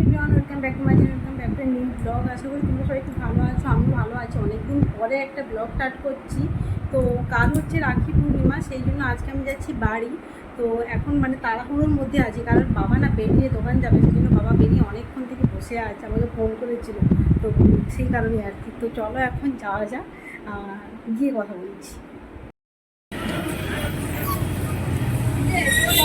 Everyone welcome back to my channel welcome back to new blog আশা করি তোমরা সবাই খুব ভালো আছো আমি ভালো আছি। অনেকদিন পরে একটা ব্লগ স্টার্ট করছি। তো কাল হচ্ছে রাখি পূর্ণিমা, সেই জন্য আজকে আমি যাচ্ছি বাড়ি। তো এখন মানে তাড়াহুড়োর মধ্যে আছি, কারণ বাবা না বেরিয়ে দোকান যাবে, সেই জন্য বাবা বেরিয়ে অনেকক্ষণ থেকে বসে আছে, আমাকে ফোন করেছিল। তো সেই কারণে আর কি। তো চলো এখন যাওয়া যাক গিয়ে কথা বলছি।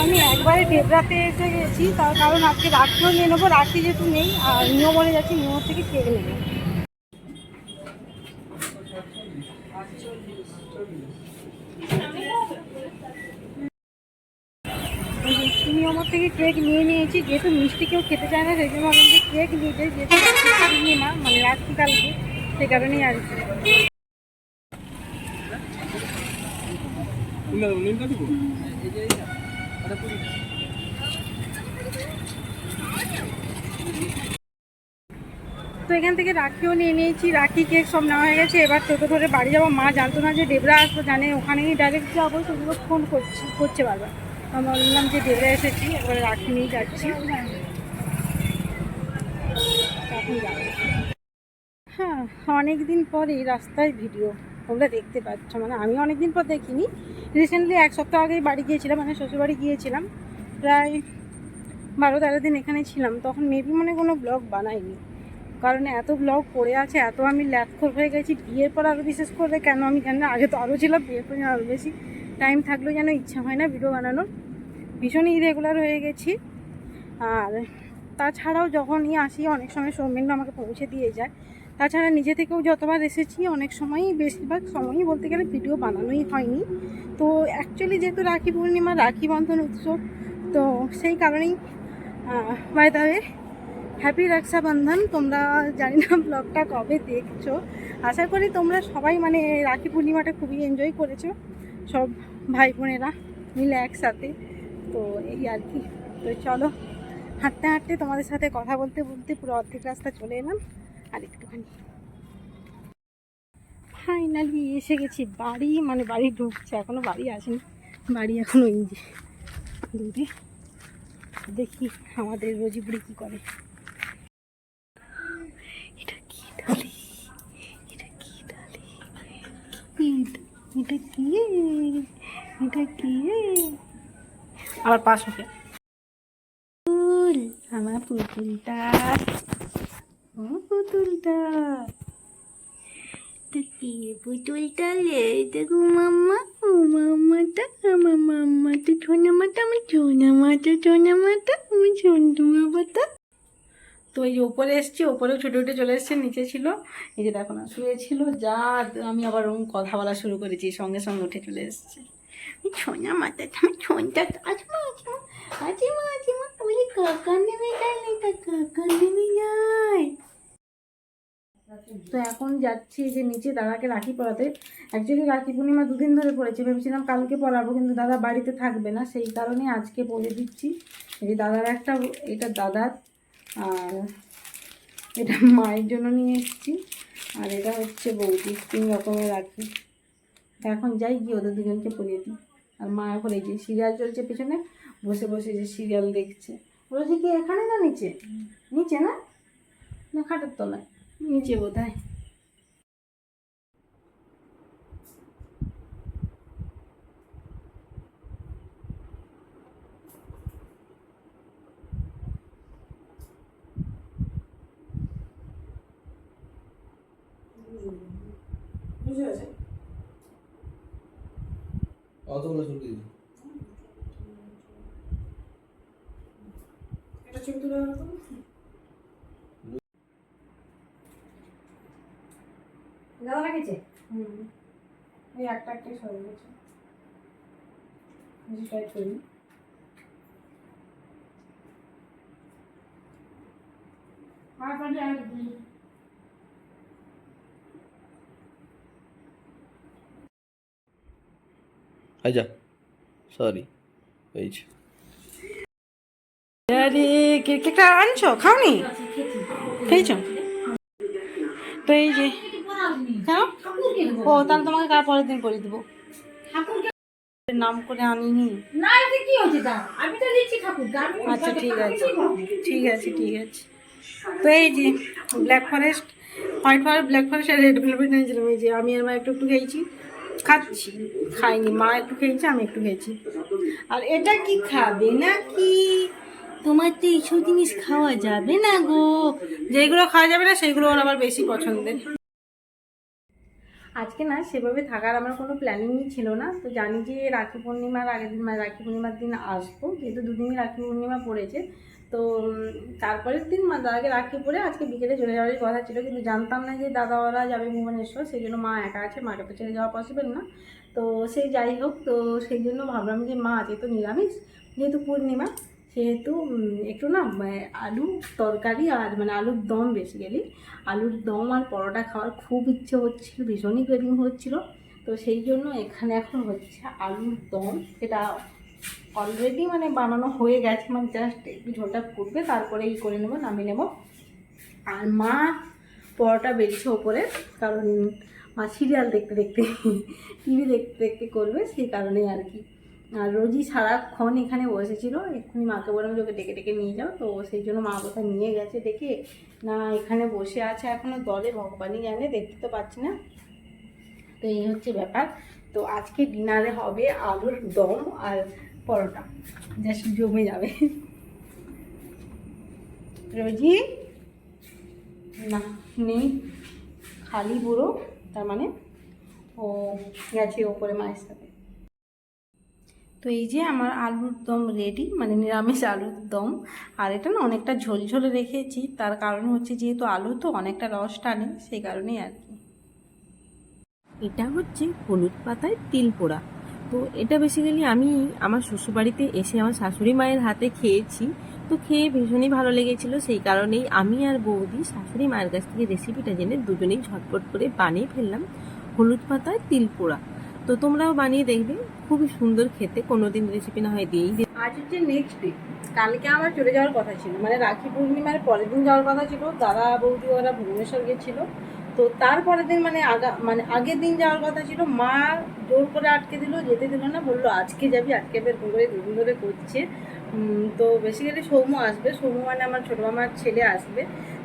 আমি একবারে ডেবরাতে এসে গেছি, তার কারণ আজকে রাখিও নিয়ে নেব, রাত্রি যেহেতু নেই, আর নিয়ম বলে যাচ্ছি নিয়ম থেকে কেক নেব। নিয়মর থেকে কেক নিয়ে নিয়েছি, যেহেতু মিষ্টি কেউ খেতে চায় না, সেই জন্য যে কেক নিয়ে যাই, যেহেতু নিয়ে না মানে রাখছি কালকে সেই কারণেই আর কি। এখান থেকে রাখিও নিয়ে নিয়েছি, রাখি কেক সব নেওয়া হয়ে গেছে। এবার টোটো ধরে বাড়ি যাব। মা জানতো না যে ডেবরা আসব জানে ওখানেই ডাইরেক্ট যাব সেগুলো ফোন করছি, করছে বারবার। আমি বললাম যে ডেবরা এসেছি, এবার রাখি নিয়ে যাচ্ছি। হ্যাঁ অনেক দিন পরেই রাস্তায় ভিডিও তোমরা দেখতে পাচ্ছ। মানে আমি অনেক দিন পর দেখিনি। রিসেন্টলি এক সপ্তাহ আগেই বাড়ি গিয়েছিলাম মানে শ্বশুরবাড়ি গিয়েছিলাম। প্রায় বারো তেরো দিন এখানে ছিলাম। তখন মেবি মনে কোনো ব্লগ বানাইনি। কারণ এত ব্লগ পড়ে আছে, এত আমি ল্যাপখোর হয়ে গেছি, বিয়ের পর আরও বিশেষ করে কেন আমি জানি না। আগে তো আরও ছিলাম, বিয়ের পর আরও বেশি টাইম থাকলেও যেন ইচ্ছা হয় না ভিডিও বানানোর। ভীষণই ইরেগুলার হয়ে গেছি। আর তাছাড়াও যখনই আসি, অনেক সময় সৌমেন্দ্র আমাকে পৌঁছে দিয়ে যায়। তাছাড়া নিজে থেকেও যতবার এসেছি, অনেক সময়ই বেশিরভাগ সময়ই বলতে গেলে ভিডিও বানানোই হয়নি। তো অ্যাকচুয়ালি যেহেতু রাখি পূর্ণিমা, রাখি বন্ধন উৎসব, তো সেই কারণেই বাই তবে হ্যাপি রক্ষাবন্ধন তোমরা জানি না ব্লগটা কবে দেখছ। আশা করি তোমরা সবাই মানে রাখি পূর্ণিমাটা খুবই এনজয় করেছ, সব ভাই বোনেরা মিলে একসাথে, তো এই আর কি। তো চলো, হাঁটতে হাঁটতে তোমাদের সাথে কথা বলতে বলতে পুরো অর্ধেক রাস্তা চলে এলাম। ফাইনালি এসে গেছি বাড়ি মানে বাড়ি ঢুকছে, এখনও বাড়ি আসেনি। বাড়ি এখনও এই দূরে। দেখি আমাদের রোজি বুড়ি কী করে। এটা কি এটা কি কি? এটা কি? আবার পাশ আমার পুতুলটা ও পুতুলটা। তো কি পুতুলটা দেখো মাম্মা, ও মাম্মাটা আমার মাম্মাটা ছোনা মাটা আমার ছোনা মাটা ছোনা মাটা আমার ছোন্টু বাবাটা। তো এই যে ওপরে এসছি, ওপরেও ছুটে উঠে চলে এসছে, নিচে ছিল। এই যে দেখো না, শুয়েছিল, যা, আমি আবার ওরকম কথা বলা শুরু করেছি, সঙ্গে সঙ্গে উঠে চলে এসছে। আমি ছোনা মাথা আমার ছোনটা, আজমা আজমা আজমা আজমা বলি তো এখন যাচ্ছি যে নিচে দাদাকে রাখি পড়াতে অ্যাকচুয়ালি রাখি পূর্ণিমা দুদিন ধরে পড়েছে। ভেবেছিলাম কালকে পড়াবো কিন্তু দাদা বাড়িতে থাকবে না। সেই কারণে আজকে পরে দিচ্ছি যে দাদার একটা, এটা দাদার, আর এটা মায়ের জন্য নিয়ে এসেছি। আর এটা হচ্ছে বৌদি তিন রকমের রাখি। এখন যাই গিয়ে ওদের দুজনকে পরিয়ে দিই। আর মা এখন এই যে সিরিয়াল চলছে পেছনে, বসে বসে যে সিরিয়াল দেখছে। রোজি কি এখানে না নিচে? নিচে না? না খাটের তলায়। নিচে বোধ হয় বুঝতে পেরেছি অতগুলো ছুটি দিই ছবি তুলে দাও তো। দাদা রেখেছে হুম। এই একটা একটাই সরে গেছে। বেশি টাইট আর আর দুই আচ্ছা সরি হয়েছে আরে কে কেকটা আনছো? খাওনি? খেয়েছো? তো এই যে কেন ও তাহলে তোমাকে কার পরের দিন করে দেবো। নাম করে আনিনি। না কি আচ্ছা ঠিক আছে ঠিক আছে ঠিক আছে। তো এই যে black forest white forest black forest আর রেড ভেলভেট নিয়েছিলাম এই যে আমি আর মা একটু একটু খেয়েছি। খাচ্ছি খাইনি। মা একটু খেয়েছে আমি একটু খেয়েছি। আর এটা কি খাবে নাকি? তোমার তো এইসব জিনিস খাওয়া যাবে না গো। যেগুলো খাওয়া যাবে না সেগুলো ওর আবার বেশি পছন্দের। আজকে না, সেভাবে থাকার আমার কোনো প্ল্যানিংই ছিল না। তো জানি যে রাখি পূর্ণিমার আগের দিন মানে রাখি পূর্ণিমার দিন আসব, যেহেতু দুদিনই রাখি পূর্ণিমা পড়েছে। তো তারপরের দিন মা দাদাকে রাখি পরে আজকে বিকেলে চলে যাওয়ারই কথা ছিল, কিন্তু জানতাম না যে দাদা ওরা যাবে ভুবনেশ্বর, সেই জন্য মা একা আছে, মাকে তো ছেড়ে যাওয়া পসিবল না। তো সেই যাই হোক, তো সেই জন্য ভাবলাম যে মা যেহেতু নিরামিষ, যেহেতু পূর্ণিমা সেহেতু একটু না মানে আলু তরকারি আর মানে আলুর দম বেশি বেসিক্যালি আলুর দম আর পরোটা খাওয়ার খুব ইচ্ছে হচ্ছিল, ভীষণই ক্রেভিং হচ্ছিল। তো সেই জন্য এখানে এখন হচ্ছে আলুর দম। সেটা অলরেডি মানে বানানো হয়ে গেছে মানে জাস্ট একটু ঝোলটা ফুটবে তারপরে এই করে নেব, নামিয়ে নেব। আর মা পরোটা বেরিয়েছে ওপরে, কারণ মা সিরিয়াল দেখতে দেখতে টিভি দেখতে দেখতে করবে, সেই কারণেই আর কি। আর রোজই সারাক্ষণ এখানে বসেছিল, এক্ষুনি মাকে বললাম যে ওকে ডেকে ডেকে নিয়ে যাও, তো সেই জন্য মা কোথায় নিয়ে গেছে দেখে না, এখানে বসে আছে এখনও দলে, ভগবানই জানে, দেখতে তো পাচ্ছি না। তো এই হচ্ছে ব্যাপার। তো আজকে ডিনারে হবে আলুর দম আর পরোটা, জাস্ট জমে যাবে। রোজি? না, নেই। খালি বুড়ো, তার মানে ও গেছে ওপরে মায়ের সাথে। তো এই যে আমার আলুর দম রেডি মানে নিরামিষ আলুর দম, আর এটা না অনেকটা ঝোল ঝোলে রেখেছি। তার কারণ হচ্ছে যেহেতু আলু তো অনেকটা রস টানে, সেই কারণেই আর কি। এটা হচ্ছে হলুদ পাতায় তিল পোড়া। তো এটা বেসিক্যালি আমি আমার শ্বশুরবাড়িতে এসে আমার শাশুড়ি মায়ের হাতে খেয়েছি। তো খেয়ে ভীষণই ভালো লেগেছিল, সেই কারণেই আমি আর বৌদি শাশুড়ি মায়ের কাছ থেকে রেসিপিটা জেনে দুজনেই ঝটপট করে বানিয়ে ফেললাম হলুদ পাতায় তিল পোড়া। তো তোমরাও বানিয়ে দেখবে, খুবই সুন্দর খেতে, কোনোদিন রেসিপি না হয় দিয়েই দে- আজ হচ্ছে নেক্সট ডে কালকে আমার চলে যাওয়ার কথা ছিল মানে রাখি পূর্ণিমার পরের দিন যাওয়ার কথা ছিল, দাদা, বৌদি ওরা ভুবনেশ্বর গেছিল, তো তারপরের দিন মানে আগা মানে আগের দিন যাওয়ার কথা ছিল, মা জোর করে আটকে দিল, যেতে দিল না, বলল, আজকে যাবি, আজকে বের করে দুদিন ধরে করছে। তো বেসিক্যালি সৌম্য আসবে, সৌম্য মানে আমার ছোটো মামার ছেলে আসবে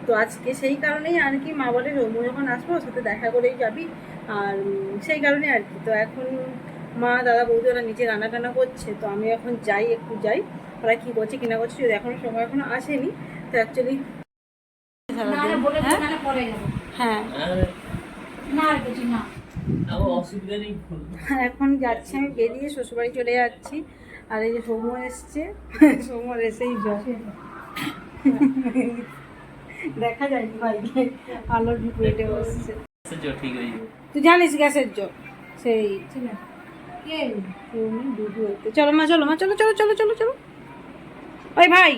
তো আজকে সেই কারণেই আর কি মা বলে সৌম্য যখন আসব ওর সাথে দেখা করেই যাবি। আর সেই কারণে আর কি তো এখন মা দাদা বৌদি ওরা নিচে রান্না টান্না করছে। তো আমি এখন যাই একটু যাই। ওরা কী করছে কিনা করছে যদি এখনও সময় এখনও আসেনি তো অ্যাকচুয়ালি হ্যাঁ? এখন যাচ্ছি আমি বেরিয়ে শ্বশুরবাড়ি চলে যাচ্ছি। আর এই যে সৌম্য এসছে সৌম্য এসেই জল দেখা যায় ভাইকে আলোর বিপরীতে বসছে। হয়ে তুই জানিস গ্যাসের জল? সেই চলো মা চলো মা চলো চলো চলো চলো চলো। ওই ভাই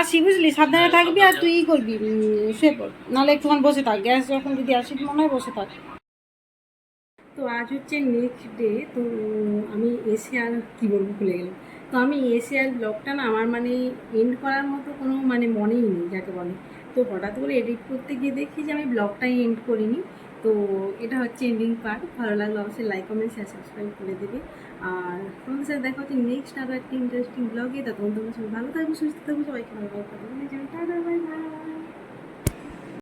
আসি বুঝলি? সাবধানে থাকবি আর তুই ই করবি শুয়ে পড় নাহলে একটুক্ষণ বসে থাক। গ্যাস যখন যদি আসি মনে হয় বসে থাক। তো আজ হচ্ছে নেক্সট ডে তো আমি এসে আর কী বলব ভুলে গেলাম। তো আমি এসে আর ব্লগটা না আমার মানে এন্ড করার মতো কোনো মানে মনেই নেই যাকে বলে। তো হঠাৎ করে এডিট করতে গিয়ে দেখি যে আমি ব্লগটাই এন্ড করিনি। তো এটা হচ্ছে এন্ডিং পার্ট ভালো লাগলে অবশ্যই লাইক কমেন্ট শেয়ার সাবস্ক্রাইব করে দেবে। আর তোমাদের সাথে দেখা হচ্ছে নেক্সট আরও একটা ইন্টারেস্টিং ব্লগে তখন তোমরা সবাই ভালো থাকবে, সুস্থ থাকবে, সবাইকে ভালো থাকবে। Bye bye